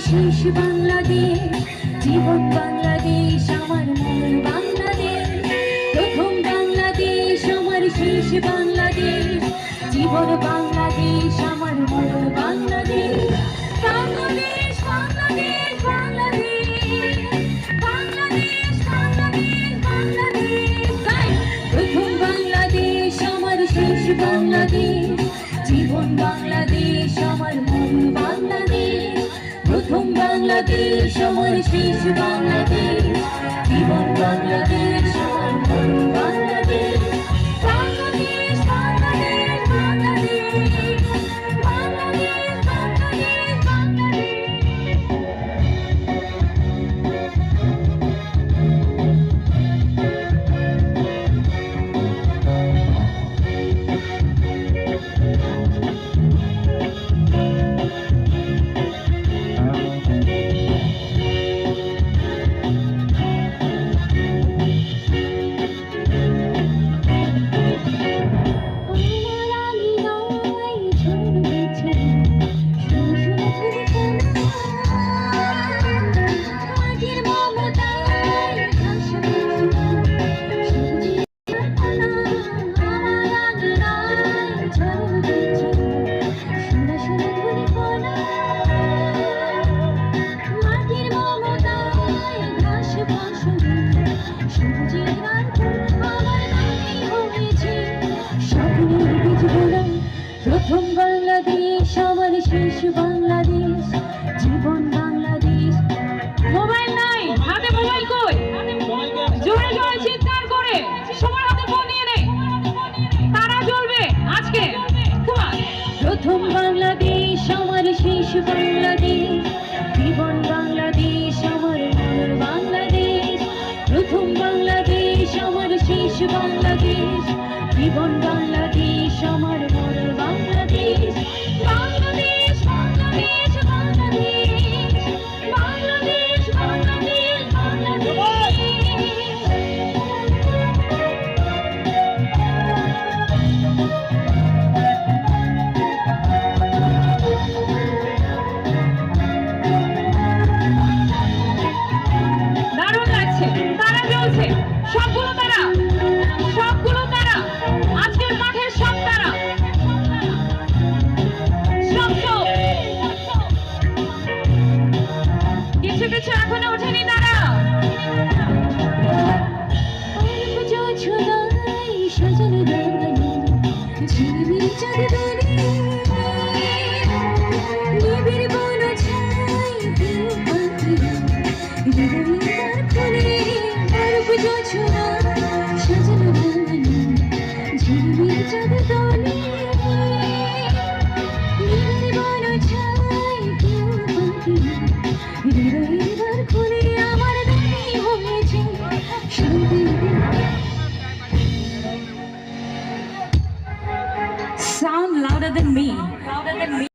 শেষ বাংলাদেশ, জীবন বাংলাদেশ, আমার মূল বাংলাদেশ। প্রথম বাংলাদেশ, আমার শেষ বাংলাদেশ। জীবন বাংলাদেশ, আমার মূল বাংলাদেশ। আমার শেষ বাংলাদেশ জীবন বাংলাদেশ বাংলাদেশ, আমার শেষ বাংলাদেশ, জীবন বাংলাদেশ। মোবাইল নাই, হাতে মোবাইল কই? জোরে জোরে চিৎকার করে, সবার হাতে ফোন নিয়ে নে তারা জ্বলবে আজকে। প্রথম বাংলাদেশ, আমার শেষ বাংলাদেশ, জীবন জ্বলছে সবগুলো তারা সবগুলো তারা, আজকের মাঠের সব তারা। কিছু কিছু এখনও ওঠেনি তারা। দালানে ঝিলিমিলি দাবি হয়েছে শান্তির Sound louder than me.